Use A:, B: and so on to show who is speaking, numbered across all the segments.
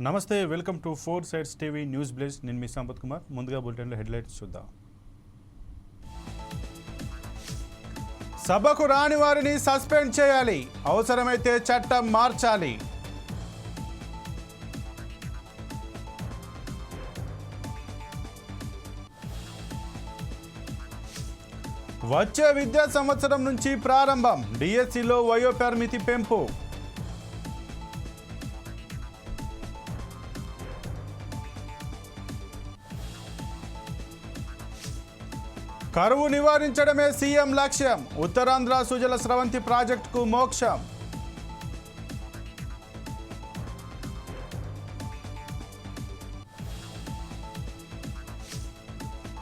A: నమస్తే welcome to four sides TV news blaze. నేను మీ సంపత్ కుమార్. ముందుగా బులెటిన్లో హెడ్లైట్స్ చూద్దాం. సభకు రాని వారిని సస్పెండ్ చేయాలి. అవసరమైతే చట్టం మార్చాలి. వచ్చే విద్యా సంవత్సరం నుంచి ప్రారంభం. డిఎస్సిలో వయో పరిమితి పెంపు. కరువు నివారించడమే సీఎం లక్ష్యం. ఉత్తరాంధ్ర సుజల స్రవంతి ప్రాజెక్టుకు మోక్షం.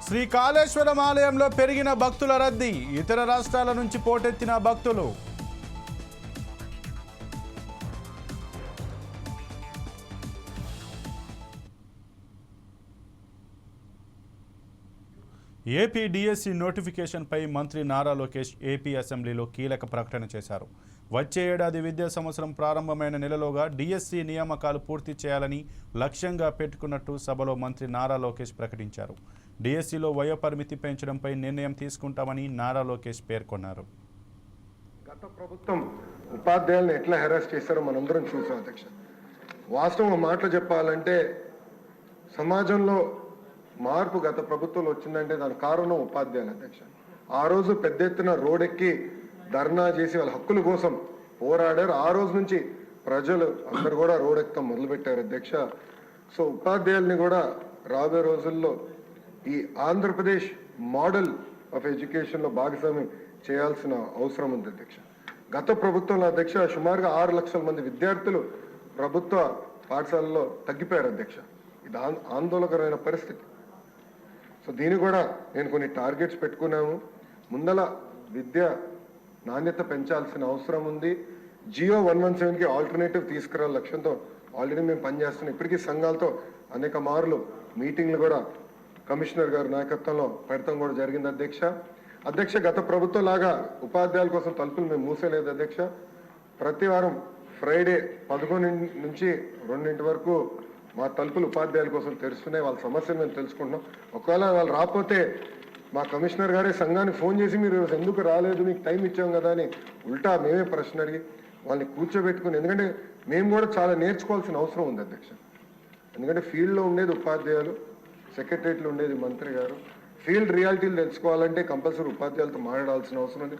A: శ్రీ కాళేశ్వరం ఆలయంలో పెరిగిన భక్తుల రద్దీ. ఇతర రాష్ట్రాల నుంచి పోటెత్తిన భక్తులు. ఏపీ డిఎస్సి నోటిఫికేషన్పై మంత్రి నారా లోకేష్ ఏపీ అసెంబ్లీలో కీలక ప్రకటన చేశారు. వచ్చే ఏడాది విద్యా సంవత్సరం ప్రారంభమైన నెలలోగా డిఎస్సి నియామకాలు పూర్తి చేయాలని లక్ష్యంగా పెట్టుకున్నట్టు సభలో మంత్రి నారా లోకేష్ ప్రకటించారు. డిఎస్సిలో వయోపరిమితి పెంచడంపై నిర్ణయం తీసుకుంటామని నారా లోకేష్ పేర్కొన్నారు.
B: గత ప్రభుత్వం ఉపాధ్యాయులను ఎట్లా హెరాస్ చేశారో మనందరం చూసాం అధ్యక్ష. వాస్తవం మాటలు చెప్పాలంటే సమాజంలో మార్పు గత ప్రభుత్వంలో వచ్చిందంటే దాని కారణం ఉపాధ్యాయులు అధ్యక్ష. ఆ రోజు పెద్ద ఎత్తున రోడెక్కి ధర్నా చేసి వాళ్ళ హక్కుల కోసం పోరాడారు. ఆ రోజు నుంచి ప్రజలు అందరు కూడా రోడెక్కడం మొదలుపెట్టారు అధ్యక్ష. సో ఉపాధ్యాయుల్ని కూడా రాబోయే రోజుల్లో ఈ ఆంధ్రప్రదేశ్ మోడల్ ఆఫ్ ఎడ్యుకేషన్లో భాగస్వామ్యం చేయాల్సిన అవసరం ఉంది అధ్యక్ష. గత ప్రభుత్వంలో అధ్యక్ష సుమారుగా ఆరు లక్షల మంది విద్యార్థులు ప్రభుత్వ పాఠశాలలో తగ్గిపోయారు అధ్యక్ష. ఇది ఆంద- ఆందోళనకరమైన పరిస్థితి. సో దీన్ని కూడా నేను కొన్ని టార్గెట్స్ పెట్టుకున్నాము. ముందల విద్య నాణ్యత పెంచాల్సిన అవసరం ఉంది. జియో వన్ వన్ సెవెన్కి ఆల్టర్నేటివ్ తీసుకురా లక్ష్యంతో ఆల్రెడీ మేము పనిచేస్తున్నాం ఇప్పటికీ సంఘాలతో అనేక మార్లు మీటింగ్లు కూడా కమిషనర్ గారి నాయకత్వంలో పెడతాం కూడా జరిగింది అధ్యక్ష. అధ్యక్ష గత ప్రభుత్వం లాగా ఉపాధ్యాయుల కోసం తలుపులు మేము మూసేలేదు అధ్యక్ష. ప్రతి వారం ఫ్రైడే పదకొండు నుంచి రెండింటి వరకు మా తలుపులు ఉపాధ్యాయుల కోసం తెరుస్తున్నాయి వాళ్ళ సమస్యలు మేము తెలుసుకుంటున్నాం. ఒకవేళ వాళ్ళు రాకపోతే మా కమిషనర్ గారే సంఘానికి ఫోన్ చేసి మీరు ఎందుకు రాలేదు మీకు టైం ఇచ్చాం కదా అని ఉల్టా మేమే ప్రశ్న అడిగి వాళ్ళని కూర్చోబెట్టుకుని ఎందుకంటే మేము కూడా చాలా నేర్చుకోవాల్సిన అవసరం ఉంది అధ్యక్ష. ఎందుకంటే ఫీల్డ్లో ఉండేది ఉపాధ్యాయులు సెక్రటరీలో ఉండేది మంత్రి గారు. ఫీల్డ్ రియాలిటీలు తెలుసుకోవాలంటే కంపల్సరీ ఉపాధ్యాయులతో మాట్లాడాల్సిన అవసరం ఉంది.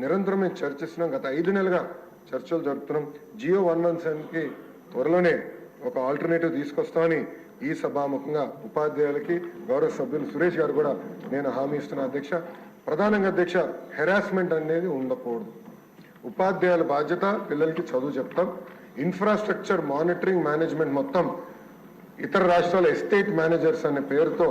B: నిరంతరం మేము చర్చిస్తున్నాం. గత ఐదు నెలలుగా చర్చలు జరుపుతున్నాం. జియో వన్ వన్ సెవెన్కి త్వరలోనే ఒక ఆల్టర్నేటివ్ తీసుకొస్తామని ఈ సభాముఖంగా ఉపాధ్యాయులకి గౌరవ సభ్యులు సురేష్ గారు కూడా నేను హామీ ఇస్తున్న అధ్యక్ష. ప్రధానంగా అధ్యక్ష హెరాస్మెంట్ అనేది ఉండకూడదు. ఉపాధ్యాయుల బాధ్యత పిల్లలకి చదువు చెప్తాం. ఇన్ఫ్రాస్ట్రక్చర్ మానిటరింగ్ మేనేజ్మెంట్ మొత్తం ఇతర రాష్ట్రాల ఎస్టేట్ మేనేజర్స్ అనే పేరుతో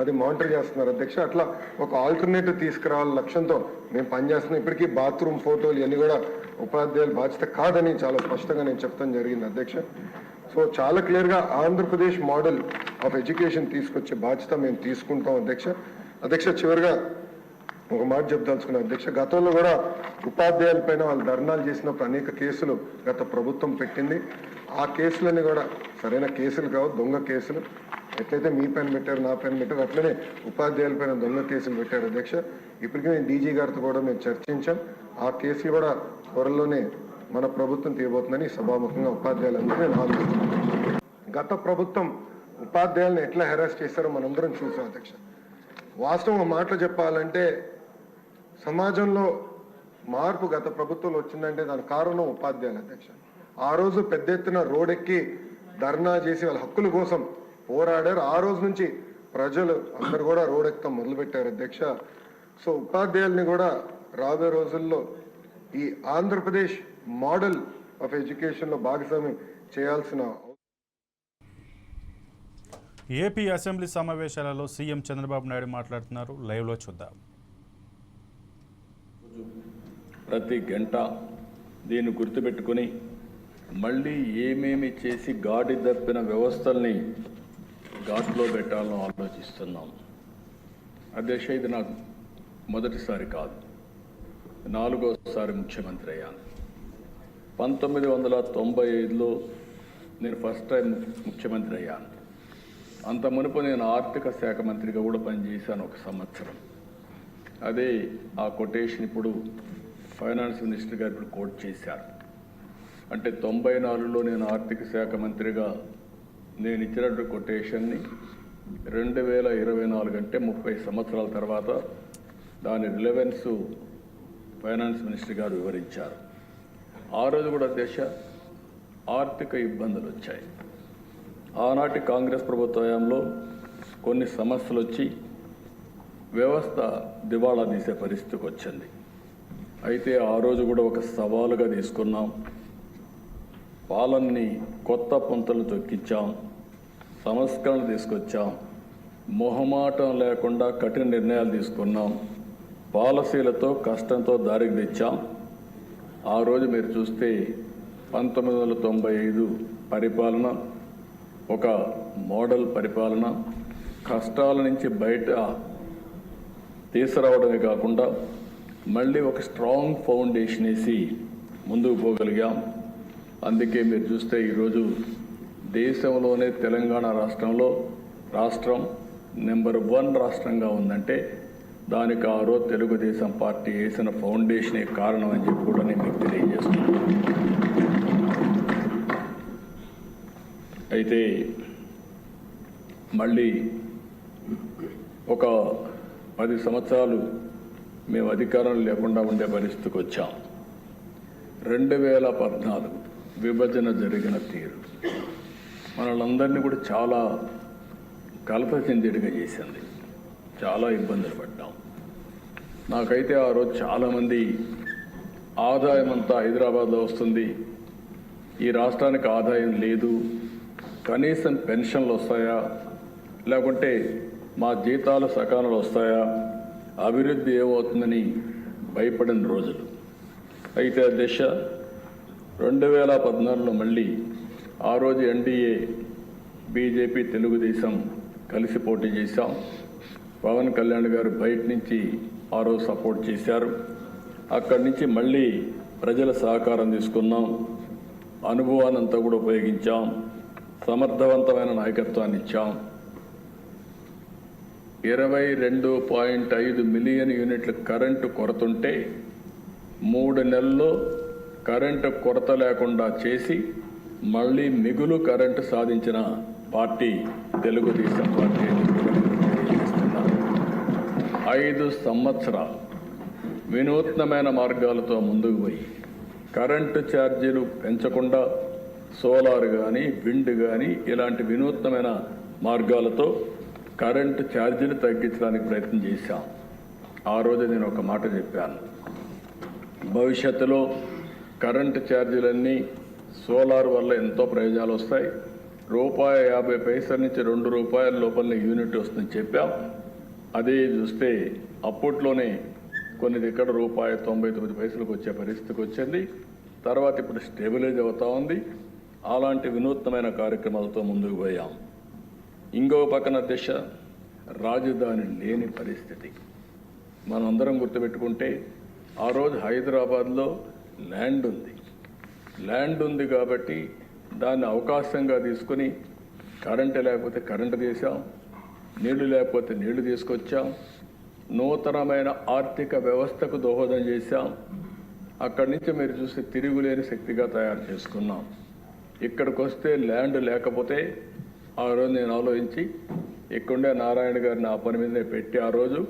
B: అది మానిటర్ చేస్తున్నారు అధ్యక్ష. అట్లా ఒక ఆల్టర్నేటివ్ తీసుకురావాల లక్ష్యంతో మేము పనిచేస్తున్నాం. ఇప్పటికీ బాత్రూమ్ ఫోటోలు ఇవన్నీ కూడా ఉపాధ్యాయుల బాధ్యత కాదని చాలా స్పష్టంగా నేను చెప్తాం జరిగింది అధ్యక్ష. సో చాలా క్లియర్గా ఆంధ్రప్రదేశ్ మోడల్ ఆఫ్ ఎడ్యుకేషన్ తీసుకొచ్చే బాధ్యత మేము తీసుకుంటాం అధ్యక్ష. అధ్యక్ష చివరిగా ఒక మాట చెప్దలుచుకున్నా అధ్యక్ష గతంలో కూడా ఉపాధ్యాయుల పైన వాళ్ళు ధర్నాలు చేసినప్పుడు అనేక కేసులు గత ప్రభుత్వం పెట్టింది. ఆ కేసులన్నీ కూడా సరైన కేసులు కావు దొంగ కేసులు. ఎట్లయితే మీ పైన పెట్టారు నా పైన పెట్టారు అట్లనే ఉపాధ్యాయుల పైన దొంగ కేసులు పెట్టారు అధ్యక్ష. ఇప్పటికీ నేను డీజీ గారితో కూడా మేము చర్చించాం. ఆ కేసులు కూడా త్వరలోనే మన ప్రభుత్వం తీయబోతుందని సభాముఖంగా ఉపాధ్యాయులందరూ నేను ఆలోచిస్తున్నాను గత ప్రభుత్వం ఉపాధ్యాయులను ఎట్లా హెరాస్ చేశారో మనందరం చూసాం అధ్యక్ష. వాస్తవం మాటలు చెప్పాలంటే సమాజంలో మార్పు గత ప్రభుత్వంలో వచ్చిందంటే దాని కారణం ఉపాధ్యాయులు అధ్యక్ష. ఆ రోజు పెద్ద ఎత్తున రోడెక్కి ధర్నా చేసి వాళ్ళ హక్కుల కోసం పోరాడారు. ఆ రోజు నుంచి ప్రజలు అందరు కూడా రోడెక్కడం మొదలుపెట్టారు అధ్యక్ష. సో ఉపాధ్యాయుల్ని కూడా రాబోయే రోజుల్లో ఈ ఆంధ్రప్రదేశ్ మోడల్ ఆఫ్ ఎడ్యుకేషన్లో భాగస్వామ్యం చేయాల్సిన
A: ఏపీ అసెంబ్లీ సమావేశాలలో సీఎం చంద్రబాబు నాయుడు మాట్లాడుతున్నారు. లైవ్లో చూద్దాం.
C: ప్రతి గంట దీన్ని గుర్తుపెట్టుకొని మళ్ళీ ఏమేమి చేసి గాడి తప్పిన వ్యవస్థల్ని ఘాట్లో పెట్టాలని ఆలోచిస్తున్నాం. అధ్యక్ష ఇది నాకు మొదటిసారి కాదు నాలుగోసారి ముఖ్యమంత్రి అయ్యాను. పంతొమ్మిది వందల తొంభై ఐదులో నేను ఫస్ట్ టైం ముఖ్యమంత్రి అయ్యాను. అంత మునుపు నేను ఆర్థిక శాఖ మంత్రిగా కూడా పనిచేశాను ఒక సంవత్సరం. అదే ఆ కొటేషన్ ఇప్పుడు ఫైనాన్స్ మినిస్టర్ గారు ఇప్పుడు కోట్ చేశారు. అంటే తొంభై నాలుగులో నేను ఆర్థిక శాఖ మంత్రిగా నేను ఇచ్చినటువంటి కొటేషన్ని రెండు వేల ఇరవై నాలుగు అంటే ముప్పై సంవత్సరాల తర్వాత దాని రిలవెన్సు ఫైనాన్స్ మినిస్టర్ గారు వివరించారు. ఆ రోజు కూడా దేశ ఆర్థిక ఇబ్బందులు వచ్చాయి. ఆనాటి కాంగ్రెస్ ప్రభుత్వ హయాంలో కొన్ని సమస్యలు వచ్చి వ్యవస్థ దివాళా తీసే పరిస్థితికి వచ్చింది. అయితే ఆ రోజు కూడా ఒక సవాలుగా తీసుకున్నాం. పాలనని కొత్త పొంతలు తొక్కించాం సంస్కరణ తీసుకొచ్చాం. మొహమాటం లేకుండా కఠిన నిర్ణయాలు తీసుకున్నాం. పాలసీలతో కష్టంతో దారికి తెచ్చాం. ఆ రోజు మీరు చూస్తే పంతొమ్మిది వందల తొంభై ఐదు పరిపాలన ఒక మోడల్ పరిపాలన కష్టాల నుంచి బయట తీసుకురావడమే కాకుండా మళ్ళీ ఒక స్ట్రాంగ్ ఫౌండేషన్ వేసి ముందుకు పోగలిగాం. అందుకే మీరు చూస్తే ఈరోజు దేశంలోనే తెలంగాణ రాష్ట్రంలో రాష్ట్రం నెంబర్ వన్ రాష్ట్రంగా ఉందంటే దానికి ఆ రోజు తెలుగుదేశం పార్టీ వేసిన ఫౌండేషనే కారణం అని చెప్పి కూడా నేను మీకు తెలియజేస్తున్నాను. అయితే మళ్ళీ ఒక పది సంవత్సరాలు మేము అధికారం లేకుండా ఉండే పరిస్థితికి వచ్చాం. రెండు వేల పద్నాలుగు విభజన జరిగిన తీరు. మనలందరినీ కూడా చాలా కలత చెందిడిగా చేసింది. చాలా ఇబ్బందులు పడ్డాం. నాకైతే ఆ రోజు చాలామంది ఆదాయం అంతా హైదరాబాద్లో వస్తుంది. ఈ రాష్ట్రానికి ఆదాయం లేదు. కనీసం పెన్షన్లు వస్తాయా? లేకుంటే మా జీతాలు సకాలంలో వస్తాయా? అభివృద్ధి ఏమవుతుందని భయపడిన రోజులు. అయితే ఆ దిశ రెండు వేల పద్నాలుగులో మళ్ళీ ఆ రోజు ఎన్డీఏ బీజేపీ తెలుగుదేశం కలిసి పోటీ చేశాం. పవన్ కళ్యాణ్ గారు బయట నుంచి ఆ రోజు సపోర్ట్ చేశారు. అక్కడి నుంచి మళ్ళీ ప్రజల సహకారం తీసుకున్నాం. అనుభవాన్ని అంతా కూడా ఉపయోగించాం. సమర్థవంతమైన నాయకత్వాన్ని ఇచ్చాం. ఇరవై రెండు పాయింట్ ఐదు మిలియన్ యూనిట్ల కరెంటు కొరతుంటే మూడు నెలల్లో కరెంటు కొరత లేకుండా చేసి మళ్ళీ మిగులు కరెంటు సాధించిన పార్టీ తెలుగుదేశం పార్టీ. ఐదు సంవత్సరాలు వినూత్నమైన మార్గాలతో ముందుకు పోయి కరెంటు ఛార్జీలు పెంచకుండా సోలార్ కానీ విండ్ కానీ ఇలాంటి వినూత్నమైన మార్గాలతో కరెంటు ఛార్జీలు తగ్గించడానికి ప్రయత్నం చేశాం. ఆ రోజు నేను ఒక మాట చెప్పాను. భవిష్యత్తులో కరెంటు ఛార్జీలన్నీ సోలార్ వల్ల ఎంతో ప్రయోజనాలు వస్తాయి. రూపాయి యాభై పైసల నుంచి రెండు రూపాయల లోపలనే యూనిట్ వస్తుందని చెప్పాం. అదే చూస్తే అప్పట్లోనే కొన్ని ఇక్కడ రూపాయి తొంభై తొమ్మిది పైసలకు వచ్చే పరిస్థితికి వచ్చింది. తర్వాత ఇప్పుడు స్టెబిలైజ్ అవుతూ ఉంది. అలాంటి వినూత్నమైన కార్యక్రమాలతో ముందుకు పోయాం. ఇంకో పక్కన దిశ రాజధాని లేని పరిస్థితి. మనం అందరం గుర్తుపెట్టుకుంటే ఆ రోజు హైదరాబాద్లో ల్యాండ్ ఉంది. ల్యాండ్ ఉంది కాబట్టి దాన్ని అవకాశంగా తీసుకుని కరెంటు లేకపోతే కరెంటు తీసాం నీళ్ళు లేకపోతే నీళ్ళు తీసుకొచ్చాం. నూతనమైన ఆర్థిక వ్యవస్థకు దోహదం చేశాం. అక్కడి నుంచి మీరు చూస్తే తిరుగులేని శక్తిగా తయారు చేసుకున్నాం. ఇక్కడికి వస్తే ల్యాండ్ లేకపోతే ఆ రోజు నేను ఆలోచించి ఇక్కడుండే నారాయణ గారిని ఆ పని మీదనే పెట్టి ఆ రోజు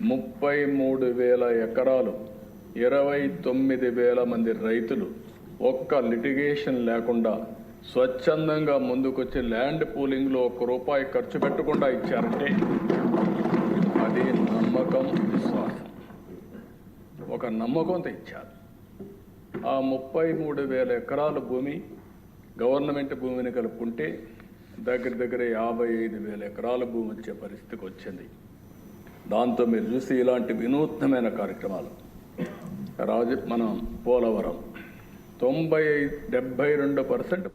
C: ముప్పై మూడు వేల ఎకరాలు ఇరవై తొమ్మిది వేల మంది రైతులు ఒక్క లిటిగేషన్ లేకుండా స్వచ్ఛందంగా ముందుకొచ్చి ల్యాండ్ పూలింగ్లో ఒక్క రూపాయి ఖర్చు పెట్టకుండా ఇచ్చారంటే అది నమ్మకం విశ్వాసం. ఒక నమ్మకంతో ఇచ్చారు. ఆ ముప్పై మూడు వేల ఎకరాల భూమి గవర్నమెంట్ భూమిని కలుపుకుంటే దగ్గర దగ్గర యాభై ఐదు వేల ఎకరాల భూమి వచ్చే పరిస్థితికి వచ్చింది. దాంతో మీరు చూసి ఇలాంటి వినూత్నమైన కార్యక్రమాలు. రాజ మనం పోలవరం తొంభై డెబ్బై రెండు పర్సెంట్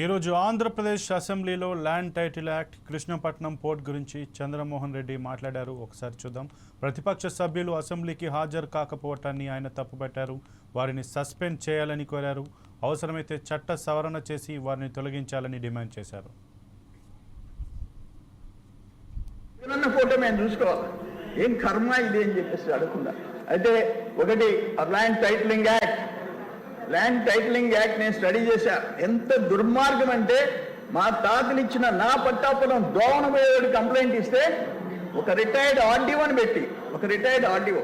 A: ఈరోజు ఆంధ్రప్రదేశ్ అసెంబ్లీలో land title act Krishnapatnam port గురించి చంద్రమోహన్ రెడ్డి మాట్లాడారు. ఒకసారి చూద్దాం. ప్రతిపక్ష సభ్యులు అసెంబ్లీకి హాజరు కాకపోవటాన్ని ఆయన తప్పుపట్టారు. వారిని సస్పెండ్ చేయాలని కోరారు. అవసరమైతే చట్ట సవరణ చేసి వారిని తొలగించాలని డిమాండ్ చేశారు.
D: ఫోటో మేము చూసుకోవాలి. ఏం కర్మ ఇది అని చెప్పేసి అడగకుండా అయితే ఒకటి land titling act land titling act నేను స్టడీ చేశా. ఎంత దుర్మార్గం అంటే మా తాతలు ఇచ్చిన నా పట్టాపురం దోవన పోయేవాడు కంప్లైంట్ ఇస్తే ఒక రిటైర్డ్ ఆర్డీఓ అని పెట్టి ఒక రిటైర్డ్ ఆర్డీఓ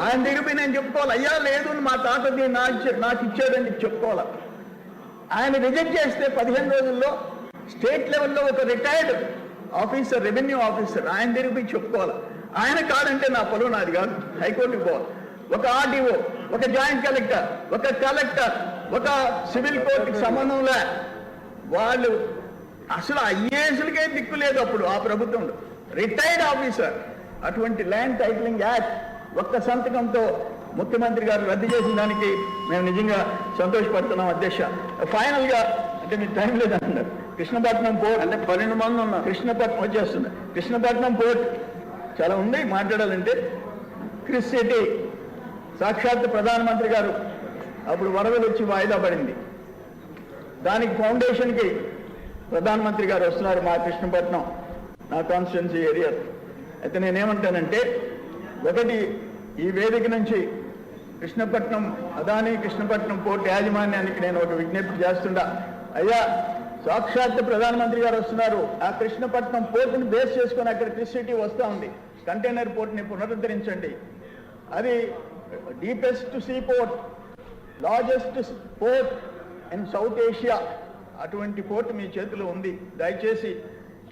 D: ఆయన దగ్గర నేను చెప్పుకోవాలి అయ్యా లేదు మా తాత నాకు ఇచ్చే- నాకు ఇచ్చాడని చెప్పుకోవాలి? ఆయన రిజెక్ట్ చేస్తే పదిహేను రోజుల్లో స్టేట్ లెవెల్లో ఒక రిటైర్డ్ ఆఫీసర్ రెవెన్యూ ఆఫీసర్ ఆయన పోయి చెప్పుకోవాలి. ఆయన కాదంటే నా పొలం నాది కాదు హైకోర్టుకి పోవాలి. ఒక ఆర్డీఓ ఒక జాయింట్ కలెక్టర్ ఒక కలెక్టర్ ఒక సివిల్ కోర్టుకి సంబంధంలే. వాళ్ళు అసలు ఐఏఎస్లకే దిక్కు లేదు అప్పుడు ఆ ప్రభుత్వంలో రిటైర్డ్ ఆఫీసర్. అటువంటి ల్యాండ్ టైటిలింగ్ యాక్ట్ ఒక్క సంతకంతో ముఖ్యమంత్రి గారు రద్దు చేసిన దానికి మేము నిజంగా సంతోషపడుతున్నాం అధ్యక్ష. ఫైనల్గా అంటే మీకు టైం లేదంటున్నారు కృష్ణపట్నం పోర్ట్. అంటే పన్నెండు మంది ఉన్నారు. కృష్ణపట్నం వచ్చేస్తుంది. కృష్ణపట్నం పోర్ట్. చాలా ఉంది మాట్లాడాలంటే. క్రిస్ సిటీ. సాక్షాత్ ప్రధానమంత్రి గారు అప్పుడు వరదలు వచ్చి వాయిదా పడింది. దానికి ఫౌండేషన్కి ప్రధానమంత్రి గారు వస్తున్నారు మా కృష్ణపట్నం నా కాన్స్టిట్యున్సీ ఏరియా. అయితే నేనేమంటానంటే ఒకటి ఈ వేదిక నుంచి కృష్ణపట్నం అదాని కృష్ణపట్నం పోర్టు యాజమాన్యానికి నేను ఒక విజ్ఞప్తి చేస్తుండా. అయ్యా సాక్షాత్ ప్రధానమంత్రి గారు వస్తున్నారు. ఆ కృష్ణపట్నం పోర్టుని బేస్ చేసుకొని అక్కడ క్రిస్ సిటీ వస్తూ ఉంది. కంటైనర్ పోర్ట్ని పునరుద్ధరించండి. అది deepest sea port largest port in South Asia అటువంటి పోర్ట్ మీ చేతిలో ఉంది. దయచేసి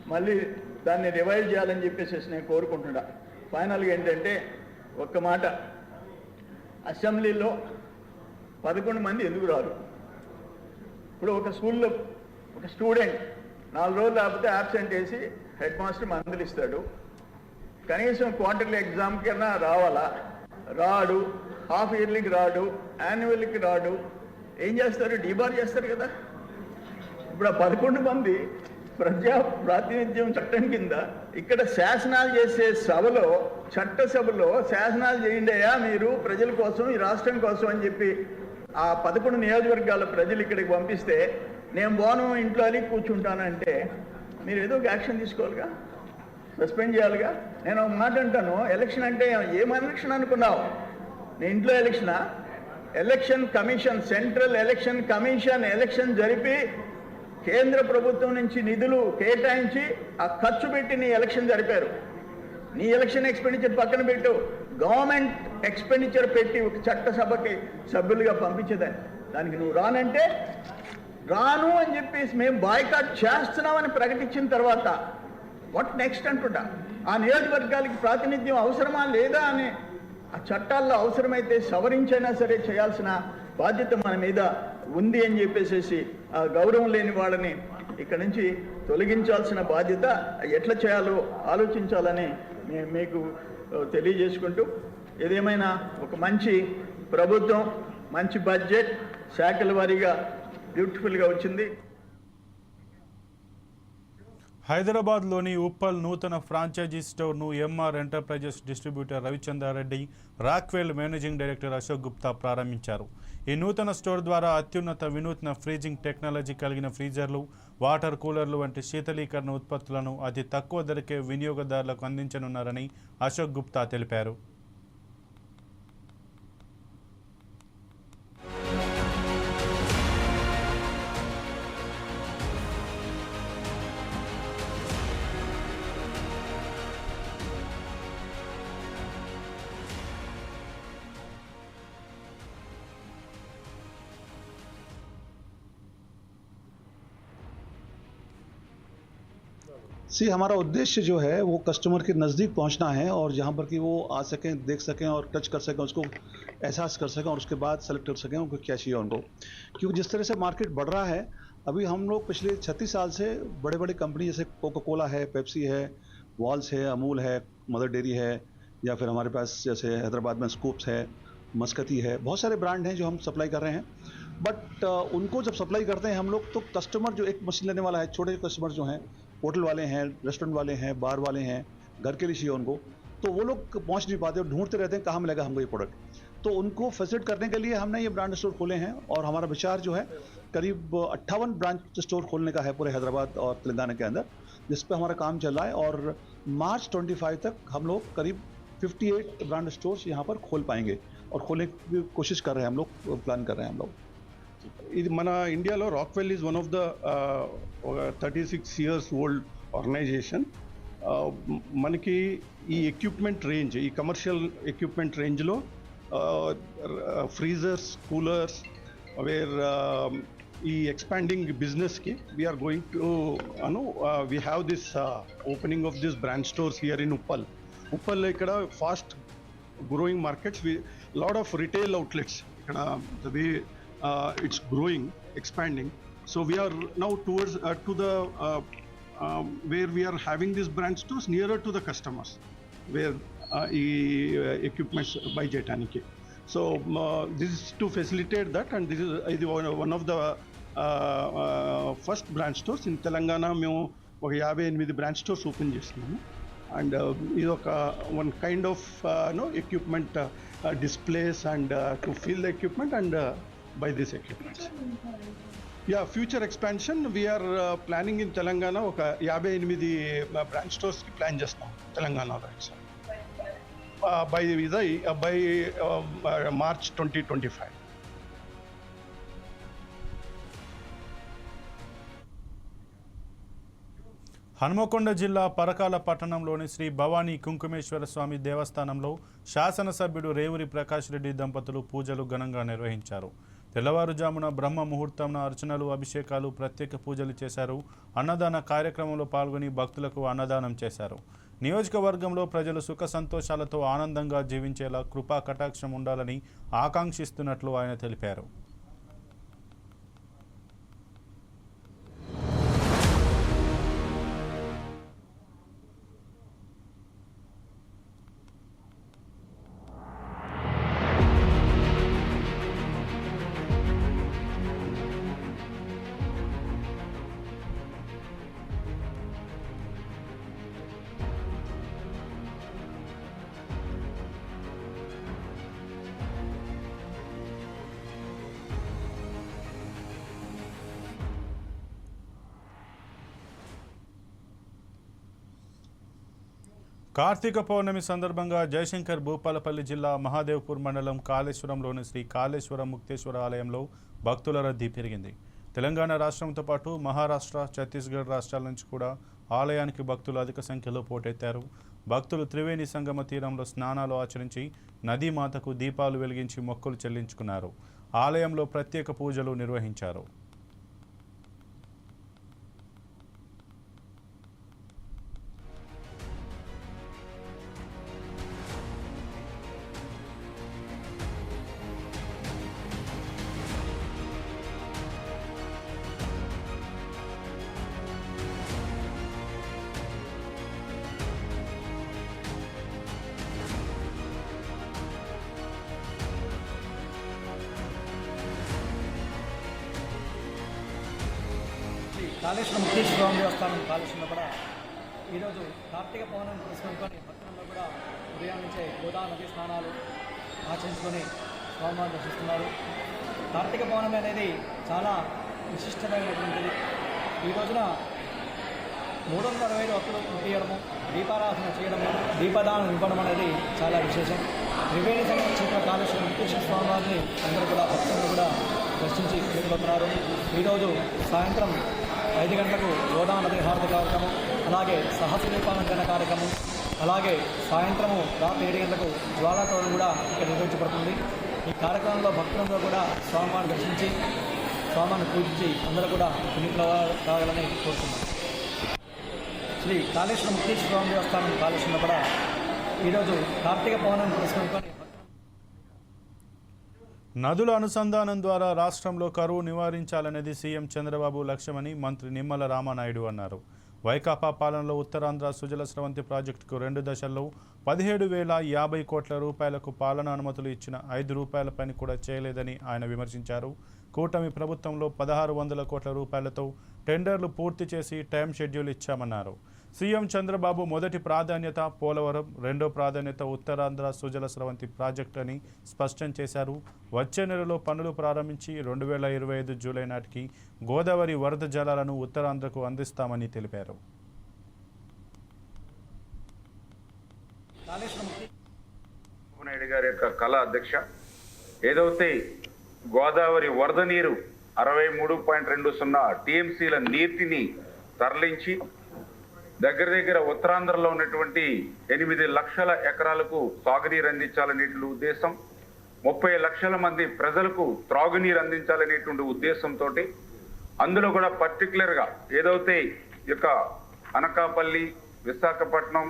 D: మళ్ళీ దాన్ని రివైవ్ చేయాలని చెప్పేసి నేను కోరుకుంటున్నా. ఫైనల్గా ఏంటంటే ఒక్క మాట. అసెంబ్లీలో పదకొండు మంది ఎందుకు రారు? ఇప్పుడు ఒక స్కూల్లో ఒక స్టూడెంట్ నాలుగు రోజులు లేకపోతే యాబ్సెంట్ వేసి హెడ్ మాస్టర్ మందులు ఇస్తాడు. కనీసం క్వార్టర్లీ ఎగ్జామ్ కన్నా రావాలా? రాడు హాఫ్ ఇయర్లీకి రాడు యాన్యువల్కి రాడు. ఏం చేస్తారు? డీబార్ చేస్తారు కదా. ఇప్పుడు ఆ పదకొండు మంది ప్రజా ప్రాతినిధ్యం చట్టం కింద ఇక్కడ శాసనాలు చేసే సభలో చట్టసభలో శాసనాలు చేయండి అయ్యా మీరు ప్రజల కోసం ఈ రాష్ట్రం కోసం అని చెప్పి ఆ పదకొండు నియోజకవర్గాల ప్రజలు ఇక్కడికి పంపిస్తే నేను బోనం ఇంట్లో అలిగి కూర్చుంటానంటే మీరు ఏదో ఒక యాక్షన్ తీసుకోవాలిగా. సస్పెండ్ చేయాలిగా? నేను ఒక మాట అంటాను ఎలక్షన్ అంటే ఏం ఎలక్షన్ అనుకున్నావు? నీ ఇంట్లో ఎలక్షనా election commission central election commission election జరిపి కేంద్ర ప్రభుత్వం నుంచి నిధులు కేటాయించి ఆ ఖర్చు పెట్టి నీ ఎలక్షన్ జరిపారు. నీ ఎలక్షన్ ఎక్స్పెండిచర్ పక్కన పెట్టు. గవర్నమెంట్ ఎక్స్పెండిచర్ పెట్టి ఒక చట్టసభకి సభ్యులుగా పంపించేదాన్ని. దానికి నువ్వు రానంటే రాను అని చెప్పేసి మేము బాయ్కాట్ చేస్తున్నామని ప్రకటించిన తర్వాత వాట్ నెక్స్ట్ అంటుంటా ఆ నియోజకవర్గాలకి ప్రాతినిధ్యం అవసరమా లేదా అని ఆ చట్టాల్లో అవసరమైతే సవరించైనా సరే చేయాల్సిన బాధ్యత మన మీద ఉంది అని చెప్పేసేసి ఆ గౌరవం లేని వాళ్ళని ఇక్కడ నుంచి తొలగించాల్సిన బాధ్యత ఎట్లా చేయాలో ఆలోచించాలని మే- మీకు తెలియజేసుకుంటూ ఏదేమైనా ఒక మంచి ప్రభుత్వం మంచి బడ్జెట్ శాఖల వారీగా బ్యూటిఫుల్గా వచ్చింది.
A: హైదరాబాద్లోని ఉప్పల్ నూతన franchisee స్టోర్ను MR enterprises distributor Ravichandra Reddy Rockwell managing director Ashok Gupta ప్రారంభించారు. ఈ నూతన స్టోర్ ద్వారా అత్యున్నత వినూత్న ఫ్రీజింగ్ టెక్నాలజీ కలిగిన ఫ్రీజర్లు వాటర్ కూలర్లు వంటి శీతలీకరణ ఉత్పత్తులను అతి తక్కువ ధరకే వినియోగదారులకు అందించనున్నారని అశోక్ గుప్తా తెలిపారు.
E: सी हमारा उद्देश्य जो है, वो कस्टमर के नज़दीक पहुँचना है और जहाँ पर कि वो आ सकें, देख सकें और टच कर सकें, उसको एहसास कर सकें और उसके बाद सेलेक्ट कर सकें उनको क्या चाहिए उनको क्योंकि जिस तरह से मार्केट बढ़ रहा है, अभी हम लोग पिछले छत्तीस साल से बड़े बड़े कंपनी जैसे कोका कोला है पेप्सी है वॉल्स है अमूल है मदर डेयरी है, या फिर हमारे पास जैसे हैदराबाद में स्कूप्स है मस्कती है, बहुत सारे ब्रांड हैं जो हम सप्लाई कर रहे हैं। बट उनको जब सप्लाई करते हैं हम लोग तो कस्टमर जो एक मशीन लेने वाला है, छोटे कस्टमर जो हैं होटल वाले हैं रेस्टोरेंट वाले हैं बार वाले हैं घर के लिए चाहिए उनको तो वो लोग पहुंच नहीं पाते और ढूंढते रहते हैं कहाँ मिलेगा हमको ये प्रोडक्ट तो उनको फैसिलिट करने के लिए हमने ये ब्रांड स्टोर खोले हैं और हमारा विचार जो है करीब अट्ठावन ब्रांच स्टोर खोलने का है पूरे हैदराबाद और तेलंगाना के अंदर जिस पे हमारा काम चल रहा है और मार्च 25 तक हम लोग करीब 58 ब्रांड स्टोर्स यहाँ पर खोल पाएंगे और खोलने की कोशिश कर रहे हैं हम लोग प्लान कर रहे हैं हम लोग
F: ఇది మన ఇండియాలో Rockwell is one of the thirty six years old organisation మనకి ఈ ఎక్విప్మెంట్ రేంజ్ ఈ కమర్షియల్ ఎక్విప్మెంట్ రేంజ్లో ఫ్రీజర్స్ కూలర్స్ వేర్ ఈ ఎక్స్పాండింగ్ బిజినెస్కి we're going to and we have this opening of this brand stores here in Uppal Uppal ఇక్కడ fast growing markets we lot of retail outlets ఇక్కడ the way uh, so we are now towards uh, to the uh, um, where we are having these brand stores nearer to the customers where uh, e, uh, equipments by Jetaniki. So uh, this is to facilitate that and this is uh, ఇది one one of the uh, uh, first brand stores in Telangana మేము ఒక యాభై ఎనిమిది branch stores open చేస్తున్నాము and ఇది ఒక one kind of no equipment displays and to feel the equipment and by this equipments Yeah future expansion we are planning in Telangana ఒక యాభై ఎనిమిది బ్రాంచ్ స్టోర్స్కి ప్లాన్ చేస్తాం తెలంగాణలో by ఇదై by March twenty twenty five
A: Hanumakonda జిల్లా పరకాల పట్టణంలోని శ్రీ భవానీ కుంకుమేశ్వర స్వామి దేవస్థానంలో శాసనసభ్యుడు రేవూరి ప్రకాష్ రెడ్డి దంపతులు పూజలు ఘనంగా నిర్వహించారు. తెల్లవారుజామున బ్రహ్మ ముహూర్తంన అర్చనలు అభిషేకాలు ప్రత్యేక పూజలు చేశారు. అన్నదాన కార్యక్రమంలో పాల్గొని భక్తులకు అన్నదానం చేశారు. నియోజకవర్గంలో ప్రజలు సుఖ సంతోషాలతో ఆనందంగా జీవించేలా కృపా కటాక్షం ఉండాలని ఆకాంక్షిస్తున్నట్లు ఆయన తెలిపారు. కార్తీక పౌర్ణమి సందర్భంగా జయశంకర్ భూపాలపల్లి జిల్లా మహాదేవ్పూర్ మండలం కాళేశ్వరంలోని శ్రీ కాళేశ్వరం ముక్తేశ్వర ఆలయంలో భక్తుల రద్దీ పెరిగింది. తెలంగాణ రాష్ట్రంతో పాటు మహారాష్ట్ర ఛత్తీస్గఢ్ రాష్ట్రాల నుంచి కూడా ఆలయానికి భక్తులు అధిక సంఖ్యలో పోటెత్తారు. భక్తులు త్రివేణి సంగమ తీరంలో స్నానాలు ఆచరించి నదీమాతకు దీపాలు వెలిగించి మొక్కులు చెల్లించుకున్నారు. ఆలయంలో ప్రత్యేక పూజలు నిర్వహించారు.
G: కాళేశ్వర ముఖేశ్వర స్వామి దేవస్థానం కాళేశ్వరంలో కూడా ఈరోజు కార్తీక పౌర్ణమి పురస్కరించుకొని భక్తులందరూ కూడా ఉదయం నుంచే గోదా నదీ స్నానాలు ఆచరించుకొని స్వామివారిని దర్శిస్తున్నారు. కార్తీక పౌర్ణమి అనేది చాలా విశిష్టమైనటువంటిది. ఈ రోజున మూడు వందల అరవై ఐదు భక్తులు ముట్టియడము దీపారాధన చేయడము దీపదానం ఇవ్వడం అనేది చాలా విశేషం. త్రివేణి సంగమ క్షేత్ర కాళేశ్వరం ముఖేశ్వర స్వామివారిని అందరూ కూడా భక్తులు కూడా దర్శించి వెళ్ళిపోతున్నారు ఈరోజు సాయంత్రం ఐదు గంటలకు గోదా నది హారతి కార్యక్రమం అలాగే సహస్ర కార్యక్రమం అలాగే సాయంత్రము రాత్రి ఏడు గంటలకు జ్వాలాతోరణం కూడా ఇక్కడ నిర్వహించబడుతుంది. ఈ కార్యక్రమంలో భక్తులందరూ కూడా స్వామివారిని దర్శించి స్వామిని పూజించి అందరూ కూడా పుణ్యఫల కావాలని కోరుతున్నాం శ్రీ కాళేశ్వరం ముక్తేశ్వర స్వామి దేవస్థానం కాళేశ్వరంలో కూడా ఈరోజు కార్తీక పౌర్ణమి పురస్కరించుకొని
A: నదుల అనుసంధానం ద్వారా రాష్ట్రంలో కరువు నివారించాలనేది సీఎం చంద్రబాబు లక్ష్యమని మంత్రి నిమ్మల రామానాయుడు అన్నారు. వైకాపా పాలనలో ఉత్తరాంధ్ర సుజల స్రవంతి ప్రాజెక్టుకు రెండు దశల్లో పదిహేడు వేల యాభై కోట్ల రూపాయలకు పాలన అనుమతులు ఇచ్చిన ఐదు రూపాయల పని కూడా చేయలేదని ఆయన విమర్శించారు. కూటమి ప్రభుత్వంలో పదహారు వందల కోట్ల రూపాయలతో టెండర్లు పూర్తి చేసి టైం షెడ్యూల్ ఇచ్చామన్నారు. సీఎం చంద్రబాబు మొదటి ప్రాధాన్యత పోలవరం రెండో ప్రాధాన్యత ఉత్తరాంధ్ర సుజల స్రవంతి ప్రాజెక్ట్ అని స్పష్టం చేశారు. వచ్చే నెలలో పనులు ప్రారంభించి రెండు వేల ఇరవై ఐదు జూలై నాటికి గోదావరి వరద జలాలను ఉత్తరాంధ్రకు అందిస్తామని తెలిపారు.
H: నాయుడు గారి యొక్క కళ అధ్యక్ష. ఏదైతే గోదావరి వరద నీరు అరవై మూడు పాయింట్ రెండు సున్నా టీఎంసీల నీటిని తరలించి దగ్గర దగ్గర ఉత్తరాంధ్రలో ఉన్నటువంటి ఎనిమిది లక్షల ఎకరాలకు సాగునీరు అందించాలనేటువంటి ఉద్దేశం ముప్పై లక్షల మంది ప్రజలకు త్రాగునీరు అందించాలనేటువంటి ఉద్దేశంతో అందులో కూడా పర్టికులర్గా ఏదైతే ఈ యొక్క అనకాపల్లి విశాఖపట్నం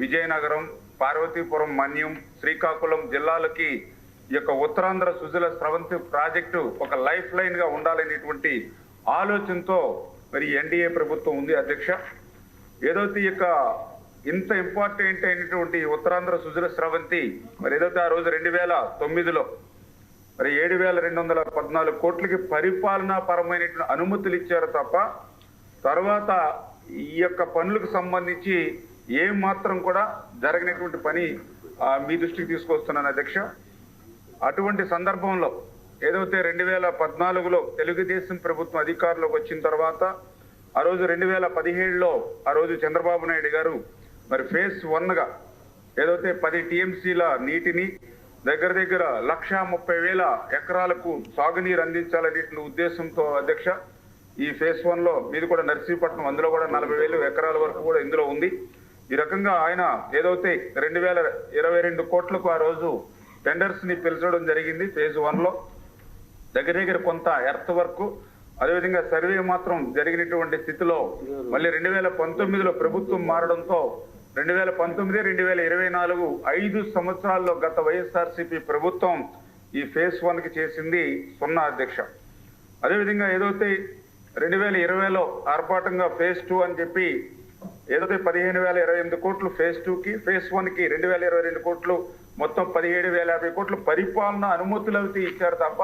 H: విజయనగరం పార్వతీపురం మన్యం శ్రీకాకుళం జిల్లాలకి ఈ యొక్క ఉత్తరాంధ్ర సుజల స్రవంతి ప్రాజెక్టు ఒక లైఫ్ లైన్గా ఉండాలనేటువంటి ఆలోచనతో మరి ఎన్డీఏ ప్రభుత్వం ఉంది అధ్యక్ష. ఏదైతే ఈ యొక్క ఇంత ఇంపార్టెంట్ అయినటువంటి ఉత్తరాంధ్ర సుజల స్రవంతి మరి ఏదైతే ఆ రోజు రెండు వేల తొమ్మిదిలో మరి ఏడు వేల రెండు వందల పద్నాలుగు కోట్లకి పరిపాలనా పరమైనటువంటి అనుమతులు ఇచ్చారు తప్ప తర్వాత ఈ యొక్క పనులకు సంబంధించి ఏం మాత్రం కూడా జరిగినటువంటి పని మీ దృష్టికి తీసుకొస్తున్నాను అధ్యక్ష. అటువంటి సందర్భంలో ఏదైతే రెండు వేల పద్నాలుగులో తెలుగుదేశం ప్రభుత్వం అధికారంలోకి వచ్చిన తర్వాత ఆ రోజు రెండు వేల పదిహేడులో ఆ రోజు చంద్రబాబు నాయుడు గారు మరి ఫేజ్ వన్గా ఏదైతే పది టీఎంసీల నీటిని దగ్గర దగ్గర లక్ష ముప్పై వేల ఎకరాలకు సాగునీరు అందించాలనే ఉద్దేశంతో అధ్యక్ష ఈ ఫేజ్ వన్లో మీది కూడా నర్సీపట్నం అందులో కూడా నలభై వేలు ఎకరాల వరకు కూడా ఇందులో ఉంది. ఈ రకంగా ఆయన ఏదైతే రెండు వేల ఇరవై రెండు కోట్లకు ఆ రోజు టెండర్స్ని పిలిచడం జరిగింది ఫేజ్ వన్లో. దగ్గర దగ్గర కొంత ఎర్త్ వర్క్ అదేవిధంగా సర్వే మాత్రం జరిగినటువంటి స్థితిలో మళ్ళీ రెండు వేల పంతొమ్మిదిలో ప్రభుత్వం మారడంతో రెండు వేల పంతొమ్మిది రెండు వేల ఇరవై నాలుగు ఐదు సంవత్సరాల్లో గత వైఎస్ఆర్సీపీ ప్రభుత్వం ఈ ఫేజ్ వన్కి చేసింది సున్నా అధ్యక్ష. అదేవిధంగా ఏదైతే రెండు వేల ఇరవైలో ఆర్భాటంగా ఫేజ్ టూ అని చెప్పి ఏదైతే పదిహేను వేల ఇరవై ఎనిమిది కోట్లు ఫేజ్ టూకి ఫేజ్ వన్కి రెండు వేల ఇరవై రెండు కోట్లు మొత్తం పదిహేడు వేల యాభై కోట్లు పరిపాలన అనుమతులు అయితే ఇచ్చారు తప్ప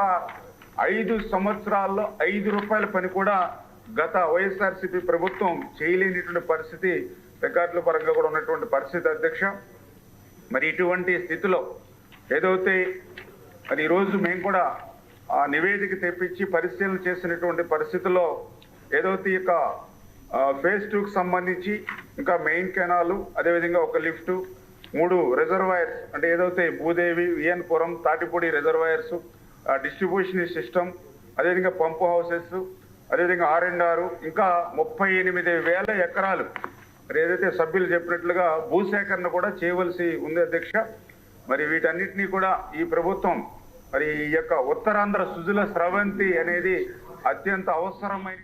H: ఐదు సంవత్సరాల్లో ఐదు రూపాయల పని కూడా గత వైఎస్ఆర్సీపీ ప్రభుత్వం చేయలేనిటువంటి పరిస్థితి రికార్డుల పరంగా కూడా ఉన్నటువంటి పరిస్థితి అధ్యక్ష. మరి ఇటువంటి స్థితిలో ఏదైతే మరి ఈరోజు మేము కూడా ఆ నివేదిక తెప్పించి పరిశీలన చేసినటువంటి పరిస్థితుల్లో ఏదైతే ఇక ఫేజ్ టూకి సంబంధించి ఇంకా మెయిన్ కెనాలు అదేవిధంగా ఒక లిఫ్ట్ మూడు రిజర్వాయర్స్ అంటే ఏదైతే Bhudevi VN Puram Tatipudi reservoirs distribution system అదేవిధంగా పంపు హౌసెస్ అదేవిధంగా ఆర్ అండ్ ఇంకా ముప్పై ఎనిమిది వేల ఎకరాలు. మరి ఏదైతే సభ్యులు చెప్పినట్లుగా భూసేకరణ కూడా చేయవలసి ఉంది అధ్యక్ష. మరి వీటన్నిటినీ కూడా ఈ ప్రభుత్వం మరి ఈ యొక్క ఉత్తరాంధ్ర సుజుల స్రవంతి అనేది అత్యంత అవసరమైన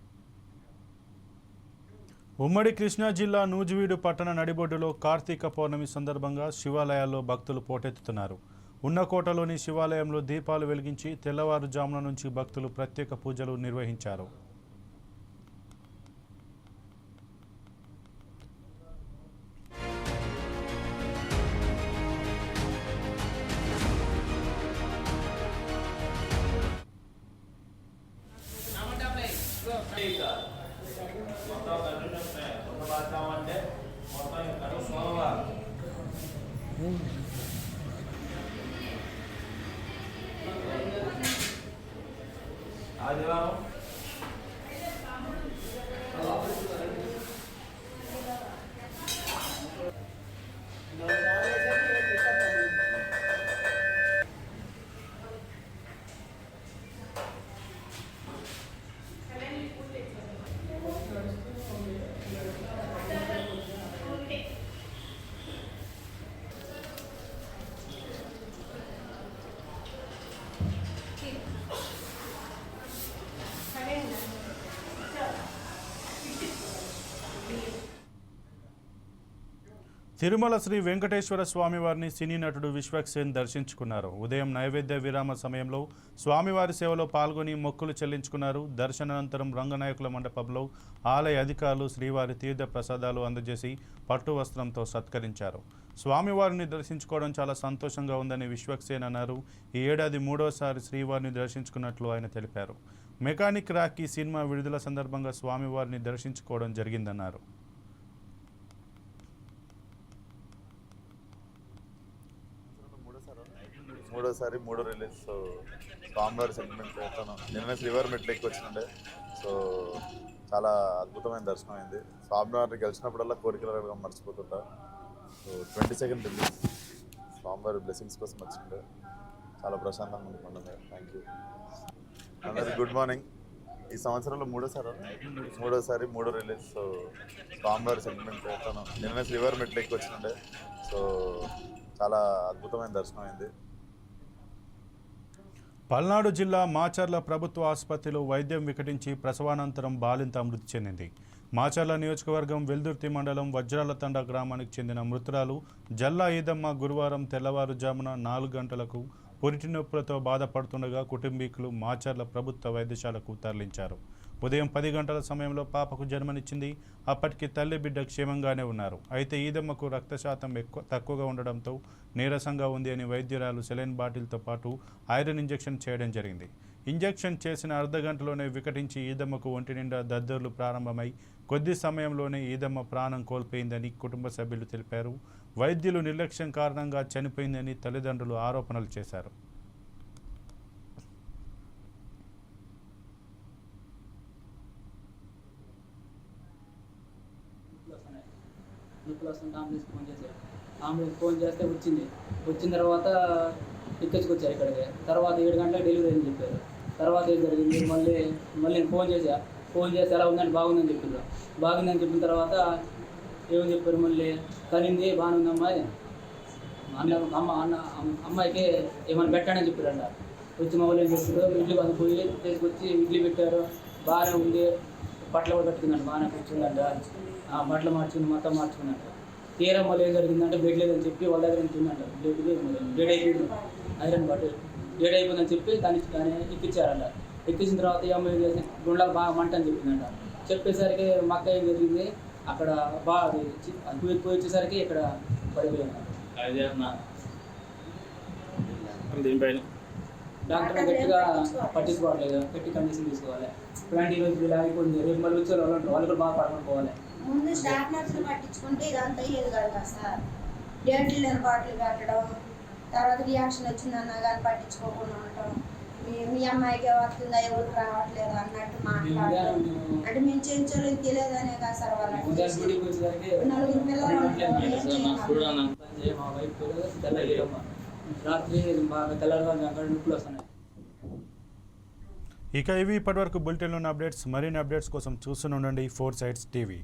A: ఉమ్మడి కృష్ణా జిల్లా నూజివీడు పట్టణ నడిబొడ్డులో కార్తీక పౌర్ణమి సందర్భంగా శివాలయాల్లో భక్తులు పోటెత్తుతున్నారు. ఉన్నకోటలోని శివాలయంలో దీపాలు వెలిగించి తెల్లవారుజామున నుంచి భక్తులు ప్రత్యేక పూజలు నిర్వహించారు Go. తిరుమల శ్రీ వెంకటేశ్వర స్వామివారిని సినీ నటుడు విశ్వక్సేన్ దర్శించుకున్నారు. ఉదయం నైవేద్య విరామ సమయంలో స్వామివారి సేవలో పాల్గొని మొక్కులు చెల్లించుకున్నారు. దర్శనానంతరం రంగనాయకుల మండపంలో ఆలయ అధికారులు శ్రీవారి తీర్థ ప్రసాదాలు అందజేసి పట్టు వస్త్రంతో సత్కరించారు. స్వామివారిని దర్శించుకోవడం చాలా సంతోషంగా ఉందని విశ్వక్సేన్ అన్నారు. ఈ ఏడాది మూడోసారి శ్రీవారిని దర్శించుకున్నట్లు ఆయన తెలిపారు. మెకానిక్ రాకీ సినిమా విడుదల సందర్భంగా స్వామివారిని దర్శించుకోవడం జరిగిందన్నారు.
I: మూడోసారి మూడో రిలీజ్ సో స్వామివారి సెంటిమెంట్ చేస్తాను నిన్న శ్రీవారి మెట్లు ఎక్కువ వచ్చిండే సో చాలా అద్భుతమైన దర్శనం అయింది. స్వామివారిని గెలిచినప్పుడల్లా కోరికలు మర్చిపోతుంటా. సో ట్వంటీ సెకండ్ రిలీజ్ స్వామివారి బ్లెస్సింగ్స్ కోసం వచ్చిండే చాలా ప్రశాంతంగా పండుగ థ్యాంక్ యూ అందరికి గుడ్ మార్నింగ్ ఈ సంవత్సరంలో మూడోసారి? మూడోసారి మూడో రిలీజ్ సో స్వామివారి సెంటిమెంట్ చేస్తాను నిన్న శ్రీవారి మెట్లు ఎక్కువ వచ్చిండే సో చాలా అద్భుతమైన దర్శనం అయింది.
A: పల్నాడు జిల్లా మాచర్ల ప్రభుత్వ ఆసుపత్రిలో వైద్యం వికటించి ప్రసవానంతరం బాలింత మృతి చెందింది. మాచర్ల నియోజకవర్గం వెల్దుర్తి మండలం వజ్రాల తండ గ్రామానికి చెందిన మృతురాలు జల్లా ఈదమ్మ గురువారం తెల్లవారుజామున నాలుగు గంటలకు పురిటి నొప్పులతో బాధపడుతుండగా కుటుంబీకులు మాచర్ల ప్రభుత్వ వైద్యశాలకు తరలించారు. ఉదయం పది గంటల సమయంలో పాపకు జన్మనిచ్చింది. అప్పటికి తల్లి బిడ్డ క్షేమంగానే ఉన్నారు. అయితే ఈదమ్మకు రక్తశాతం ఎక్కువ తక్కువగా ఉండడంతో నీరసంగా ఉంది అని వైద్యురాలు సెలైన్ బాటిల్తో పాటు ఐరన్ ఇంజెక్షన్ చేయడం జరిగింది. ఇంజెక్షన్ చేసిన అర్ధ గంటలోనే వికటించి ఈదమ్మకు ఒంటి నిండా దద్దర్లు ప్రారంభమై కొద్ది సమయంలోనే ఈదమ్మ ప్రాణం కోల్పోయిందని కుటుంబ సభ్యులు తెలిపారు. వైద్యులు నిర్లక్ష్యం కారణంగా చనిపోయిందని తల్లిదండ్రులు ఆరోపణలు చేశారు.
J: నొప్పులు వస్తుంటే అంబులెన్స్ ఫోన్ చేశారు. అంబులెన్స్ ఫోన్ చేస్తే వచ్చింది. వచ్చిన తర్వాత ఎక్కించుకొచ్చారు ఇక్కడికి. తర్వాత ఏడు గంటలకు డెలివరీ అని చెప్పారు. తర్వాత ఏం జరిగింది? మళ్ళీ మళ్ళీ నేను ఫోన్ చేశా. ఫోన్ చేసి ఎలా ఉందని బాగుందని చెప్పిండ్రు. బాగుందని చెప్పిన తర్వాత ఏమని చెప్పారు మళ్ళీ? కలింది బాగుంది అమ్మాయి అన్న అమ్మ అన్న అమ్మాయికి ఏమైనా పెట్టాడని చెప్పారంట. వచ్చి మా వాళ్ళు ఏం చెప్పారు ఇడ్లీ అది పోయి తీసుకొచ్చి ఇడ్లీ పెట్టారు. బాగానే ఉంది. బట్టలు కూడా కట్టుకుందంట బాగానే కూర్చుందంట ఆ బట్టలు మార్చుకుంది మొత్తం మార్చుకుందంట తీరా మళ్ళీ ఏం జరిగిందంటే బెడ్ లేదని చెప్పి వాళ్ళ దగ్గర ఉందంట బెడ్ బెడ్ అయిపోయింది. Iron bottle. బెడ్ అయిపోయిందని చెప్పి దాన్ని దాన్ని ఎక్కించారంట ఎక్కించిన తర్వాత ఈ అమ్మాయి ఏం చేసి గుండెలకు బాగా మంట అని చెప్పిందంట. చెప్పేసరికి మా అక్క ఏం జరిగింది? అక్కడ బాగా అది ఎక్కువ వచ్చేసరికి ఇక్కడ పడిపోయింది. డాక్టర్ గట్టిగా పట్టించుకోవట్లేదు. గట్టి కండిషన్ తీసుకోవాలి. ఇలాంటి ఈరోజు ఇలా అయిపోయింది. రేపు మళ్ళీ వచ్చే వాళ్ళు ఉంటారు వాళ్ళు కూడా బాగా పడుకొని పోవాలి.
K: ముందు స్టాఫ్ నర్సులు పట్టించుకుంటే ఇదంతా అయ్యేది కాదు కదా సార్. డేట్లు లేని బాటిల్ పెట్టడం తర్వాత రియాక్షన్ వచ్చిందన్నా కానీ పట్టించుకోకుండా ఉండటం. మీ మీ అమ్మాయికి వస్తుందా ఎవరికి రావట్లేదు అన్నట్టు మాట్లాడటం. అంటే మేము చేయించాలో తెలియదనే కదా సార్ వాళ్ళకి నలుగురు పిల్లలు
J: రాత్రి బాగా అక్కడ నొప్పులు వస్తున్నాయి.
A: ఇక ఇవి ఇప్పటివరకు బులెటిన్లో ఉన్న అప్డేట్స్ మరిన్ని అప్డేట్స్ కోసం చూస్తూనే ఉండండి ఫోర్ సైడ్స్ టీవీ.